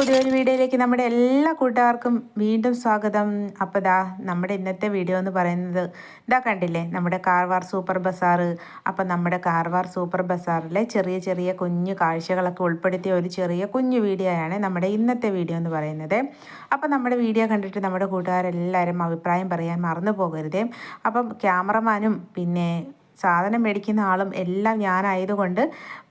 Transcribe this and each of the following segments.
പുതിയൊരു വീഡിയോയിലേക്ക് നമ്മുടെ എല്ലാ കൂട്ടുകാർക്കും വീണ്ടും സ്വാഗതം. അപ്പോൾ ദാ നമ്മുടെ ഇന്നത്തെ വീഡിയോ എന്ന് പറയുന്നത് ഇതാ കണ്ടില്ലേ? നമ്മുടെ കാർവാർ സൂപ്പർ ബസാറ്. അപ്പോൾ നമ്മുടെ കാർവാർ സൂപ്പർ ബസാറിലെ ചെറിയ ചെറിയ കുഞ്ഞു കാഴ്ചകളൊക്കെ ഉൾപ്പെടുത്തിയ ഒരു ചെറിയ കുഞ്ഞു വീഡിയോ ആണ് നമ്മുടെ ഇന്നത്തെ വീഡിയോ എന്ന് പറയുന്നത്. അപ്പോൾ നമ്മുടെ വീഡിയോ കണ്ടിട്ട് നമ്മുടെ കൂട്ടുകാരെല്ലാവരും അഭിപ്രായം പറയാൻ മറന്നു പോകരുതേ. അപ്പം ക്യാമറമാനും പിന്നെ സാധനം മേടിക്കുന്ന ആളും എല്ലാം ഞാനായതുകൊണ്ട്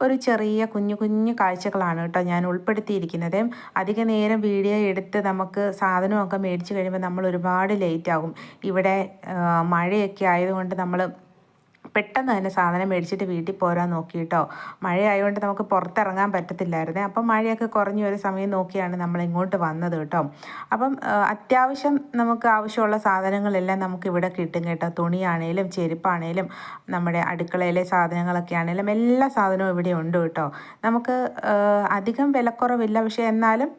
ഒരു ചെറിയ കുഞ്ഞു കുഞ്ഞു കാഴ്ചകളാണ് കേട്ടോ ഞാൻ ഉൾപ്പെടുത്തിയിരിക്കുന്നത്. അധിക നേരം വീഡിയോ എടുത്ത് നമുക്ക് സാധനമൊക്കെ മേടിച്ച് കഴിയുമ്പോൾ നമ്മൾ ഒരുപാട് ലേറ്റ് ആകും. ഇവിടെ മഴയൊക്കെ ആയതുകൊണ്ട് നമ്മൾ പെട്ടെന്ന് തന്നെ സാധനം മേടിച്ചിട്ട് വീട്ടിൽ പോരാൻ നോക്കിയിട്ടോ. മഴയായതുകൊണ്ട് നമുക്ക് പുറത്തിറങ്ങാൻ പറ്റത്തില്ലായിരുന്നേ. അപ്പം മഴയൊക്കെ കുറഞ്ഞ ഒരു സമയം നോക്കിയാണ് നമ്മൾ ഇങ്ങോട്ട് വന്നത് കേട്ടോ. അപ്പം അത്യാവശ്യം നമുക്ക് ആവശ്യമുള്ള സാധനങ്ങളെല്ലാം നമുക്ക് ഇവിടെ കിട്ടും കേട്ടോ. തുണിയാണേലും ചെരുപ്പാണേലും നമ്മുടെ അടുക്കളയിലെ സാധനങ്ങളൊക്കെ ആണേലും എല്ലാ സാധനവും ഇവിടെ ഉണ്ട് കേട്ടോ. നമുക്ക് അധികം വിലക്കുറവില്ല. പക്ഷേ എന്നാലും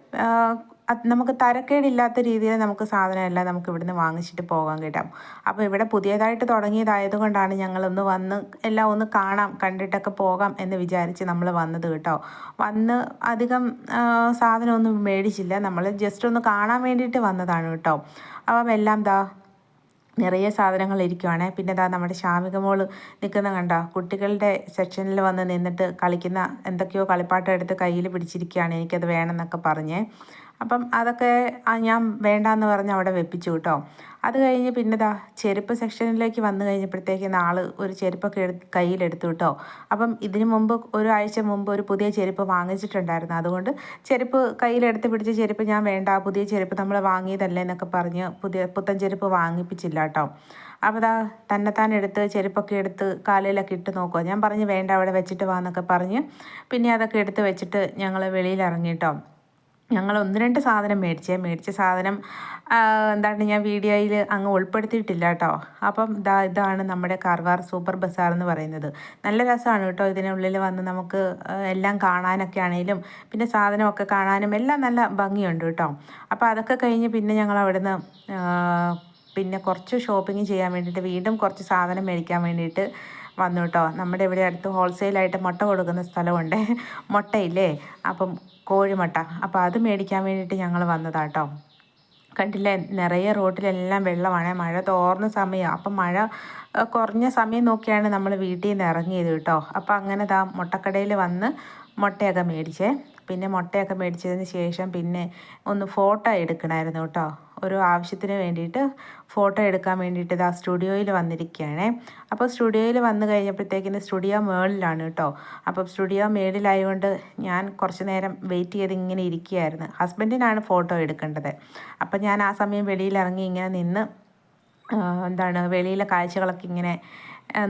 നമുക്ക് തരക്കേടില്ലാത്ത രീതിയിൽ നമുക്ക് സാധനമെല്ലാം നമുക്ക് ഇവിടുന്ന് വാങ്ങിച്ചിട്ട് പോകാൻ കിട്ടാം. അപ്പോൾ ഇവിടെ പുതിയതായിട്ട് തുടങ്ങിയതായതുകൊണ്ടാണ് ഞങ്ങളൊന്ന് വന്ന് എല്ലാം ഒന്ന് കാണാം കണ്ടിട്ടൊക്കെ പോകാം എന്ന് വിചാരിച്ച് നമ്മൾ വന്നത് കേട്ടോ. വന്ന് അധികം സാധനമൊന്നും മേടിച്ചില്ല. നമ്മൾ ജസ്റ്റ് ഒന്ന് കാണാൻ വേണ്ടിയിട്ട് വന്നതാണ് കേട്ടോ. അപ്പം എല്ലാം ദാ നിറയെ സാധനങ്ങൾ ഇരിക്കുവാണ്. പിന്നെ ഇതാ നമ്മുടെ ശാമിക മോൾ നിൽക്കുന്ന കണ്ടോ? കുട്ടികളുടെ സെക്ഷനിൽ വന്ന് നിന്നിട്ട് കളിക്കുന്ന എന്തൊക്കെയോ കളിപ്പാട്ടം എടുത്ത് കയ്യിൽ പിടിച്ചിരിക്കുകയാണ്. എനിക്കത് വേണമെന്നൊക്കെ പറഞ്ഞേ. അപ്പം അതൊക്കെ ഞാൻ വേണ്ടാന്ന് പറഞ്ഞ് അവിടെ വെപ്പിച്ചു കേട്ടോ അത് കഴിഞ്ഞ് പിന്നെ ദാ ചെരുപ്പ് സെക്ഷനിലേക്ക് വന്നു കഴിഞ്ഞപ്പോഴത്തേക്ക് ആൾ ഒരു ചെരുപ്പൊക്കെ എടുത്ത് കയ്യിലെടുത്തു കേട്ടോ അപ്പം ഇതിനു മുമ്പ് ഒരാഴ്ച മുമ്പ് ഒരു പുതിയ ചെരുപ്പ് വാങ്ങിച്ചിട്ടുണ്ടായിരുന്നു. അതുകൊണ്ട് ചെരുപ്പ് കയ്യിലെടുത്ത് പിടിച്ച ചെരുപ്പ് ഞാൻ വേണ്ട പുതിയ ചെരുപ്പ് നമ്മൾ വാങ്ങിയതല്ലേ എന്നൊക്കെ പറഞ്ഞ് പുതിയ പുത്തൻ ചെരുപ്പ് വാങ്ങിപ്പിച്ചില്ല കേട്ടോ അപ്പോൾ ദാ തന്നെത്താൻ എടുത്ത് ചെരുപ്പൊക്കെ എടുത്ത് കാലിലൊക്കെ ഇട്ട് നോക്കുക ഞാൻ പറഞ്ഞ് വേണ്ട അവിടെ വെച്ചിട്ട് വാ എന്നൊക്കെ പറഞ്ഞ് പിന്നെ അതൊക്കെ എടുത്ത് വെച്ചിട്ട് ഞങ്ങൾ വെളിയിൽ ഇറങ്ങിയിട്ടോ ഞങ്ങൾ ഒന്ന് രണ്ട് സാധനം മേടിച്ചേ. മേടിച്ച സാധനം എന്താണ് ഞാൻ വീഡിയോയിൽ അങ്ങ് ഉൾപ്പെടുത്തിയിട്ടില്ല കേട്ടോ. അപ്പം ഇതാ ഇതാണ് നമ്മുടെ കാർവാർ സൂപ്പർ ബസാർ എന്ന് പറയുന്നത്. നല്ല രസമാണ് കേട്ടോ ഇതിനുള്ളിൽ വന്ന് നമുക്ക് എല്ലാം കാണാനൊക്കെ ആണെങ്കിലും പിന്നെ സാധനമൊക്കെ കാണാനും എല്ലാം നല്ല ഭംഗിയുണ്ട് കേട്ടോ. അപ്പോൾ അതൊക്കെ കഴിഞ്ഞ് പിന്നെ ഞങ്ങൾ അവിടുന്ന് പിന്നെ കുറച്ച് ഷോപ്പിംഗ് ചെയ്യാൻ വേണ്ടിയിട്ട് വീണ്ടും കുറച്ച് സാധനം മേടിക്കാൻ വേണ്ടിയിട്ട് വന്നു കേട്ടോ നമ്മുടെ ഇവിടെ അടുത്ത് ഹോൾസെയിലായിട്ട് മുട്ട കൊടുക്കുന്ന സ്ഥലമുണ്ട്. മുട്ടയില്ലേ? അപ്പം കോഴിമുട്ട. അപ്പം അത് മേടിക്കാൻ വേണ്ടിയിട്ട് ഞങ്ങൾ വന്നതാട്ടോ. കണ്ടില്ലേ? നിറയെ റോട്ടിലെല്ലാം വെള്ളമാണ്. മഴ തോർന്ന സമയം. അപ്പം മഴ കുറഞ്ഞ സമയം നോക്കിയാണ് നമ്മൾ വീട്ടിൽ നിന്ന് ഇറങ്ങിയത് കേട്ടോ. അപ്പോൾ അങ്ങനെ ദാ മുട്ടക്കടയിൽ വന്ന് മുട്ടയൊക്കെ മേടിച്ചേ. പിന്നെ മുട്ടയൊക്കെ മേടിച്ചതിന് ശേഷം പിന്നെ ഒന്ന് ഫോട്ടോ എടുക്കണമായിരുന്നു കേട്ടോ. ഒരു ആവശ്യത്തിന് വേണ്ടിയിട്ട് ഫോട്ടോ എടുക്കാൻ വേണ്ടിയിട്ട് ഇതാ സ്റ്റുഡിയോയിൽ വന്നിരിക്കുകയാണ്. അപ്പോൾ സ്റ്റുഡിയോയിൽ വന്നു കഴിഞ്ഞപ്പോഴത്തേക്കിന് സ്റ്റുഡിയോ മേളിലാണ് കേട്ടോ. അപ്പം സ്റ്റുഡിയോ മേളിലായതുകൊണ്ട് ഞാൻ കുറച്ച് നേരം വെയിറ്റ് ചെയ്ത് ഇങ്ങനെ ഇരിക്കുകയായിരുന്നു. ഹസ്ബൻഡിനാണ് ഫോട്ടോ എടുക്കേണ്ടത്. അപ്പം ഞാൻ ആ സമയം വെളിയിലിറങ്ങി ഇങ്ങനെ നിന്ന് എന്താണ് വെളിയിലെ കാഴ്ചകളൊക്കെ ഇങ്ങനെ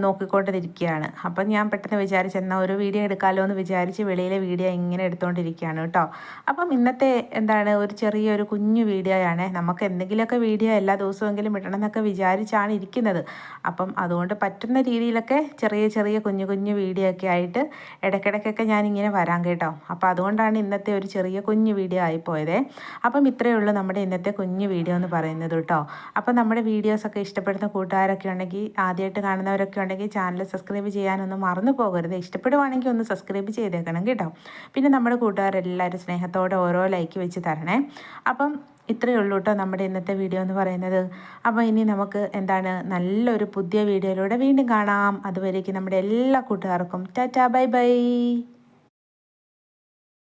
നോക്കിക്കൊണ്ടിരിക്കുകയാണ്. അപ്പം ഞാൻ പെട്ടെന്ന് വിചാരിച്ചു എന്നാൽ ഒരു വീഡിയോ എടുക്കാമല്ലോ എന്ന് വിചാരിച്ച് വെളിയിലെ വീഡിയോ ഇങ്ങനെ എടുത്തുകൊണ്ടിരിക്കുകയാണ് കേട്ടോ. അപ്പം ഇന്നത്തെ എന്താണ് ഒരു ചെറിയൊരു കുഞ്ഞു വീഡിയോയാണ് നമുക്ക് എന്തെങ്കിലുമൊക്കെ വീഡിയോ എല്ലാ ദിവസമെങ്കിലും ഇടണം എന്നൊക്കെ വിചാരിച്ചാണ് ഇരിക്കുന്നത്. അപ്പം അതുകൊണ്ട് പറ്റുന്ന രീതിയിലൊക്കെ ചെറിയ ചെറിയ കുഞ്ഞു കുഞ്ഞു വീഡിയോ ഒക്കെ ആയിട്ട് ഇടയ്ക്കിടയ്ക്കൊക്കെ ഞാൻ ഇങ്ങനെ വരാം കേട്ടോ. അപ്പം അതുകൊണ്ടാണ് ഇന്നത്തെ ഒരു ചെറിയ കുഞ്ഞു വീഡിയോ ആയിപ്പോയത് അപ്പം ഇത്രയേ ഉള്ളൂ നമ്മുടെ ഇന്നത്തെ കുഞ്ഞു വീഡിയോ എന്ന് പറയുന്നത് കേട്ടോ. അപ്പം നമ്മുടെ വീഡിയോസൊക്കെ ഇഷ്ടപ്പെടുന്ന കൂട്ടുകാരൊക്കെ ഉണ്ടെങ്കിൽ ആദ്യമായിട്ട് കാണുന്നവരൊക്കെ ഒക്കെ ഉണ്ടെങ്കിൽ ചാനൽ സബ്സ്ക്രൈബ് ചെയ്യാനൊന്നും മറന്നു പോകരുത്. ഇഷ്ടപ്പെടുവാണെങ്കിൽ ഒന്ന് സബ്സ്ക്രൈബ് ചെയ്തേക്കണം കേട്ടോ. പിന്നെ നമ്മുടെ കൂട്ടുകാരെല്ലാവരും സ്നേഹത്തോടെ ഓരോ ലൈക്ക് വെച്ച് തരണേ. അപ്പം ഇത്രയേ ഉള്ളൂ കേട്ടോ നമ്മുടെ ഇന്നത്തെ വീഡിയോ എന്ന് പറയുന്നത്. അപ്പോൾ ഇനി നമുക്ക് എന്താണ് നല്ലൊരു പുതിയ വീഡിയോയിലൂടെ വീണ്ടും കാണാം. അതുവരേക്കും നമ്മുടെ എല്ലാ കൂട്ടുകാർക്കും. Tata bye bye.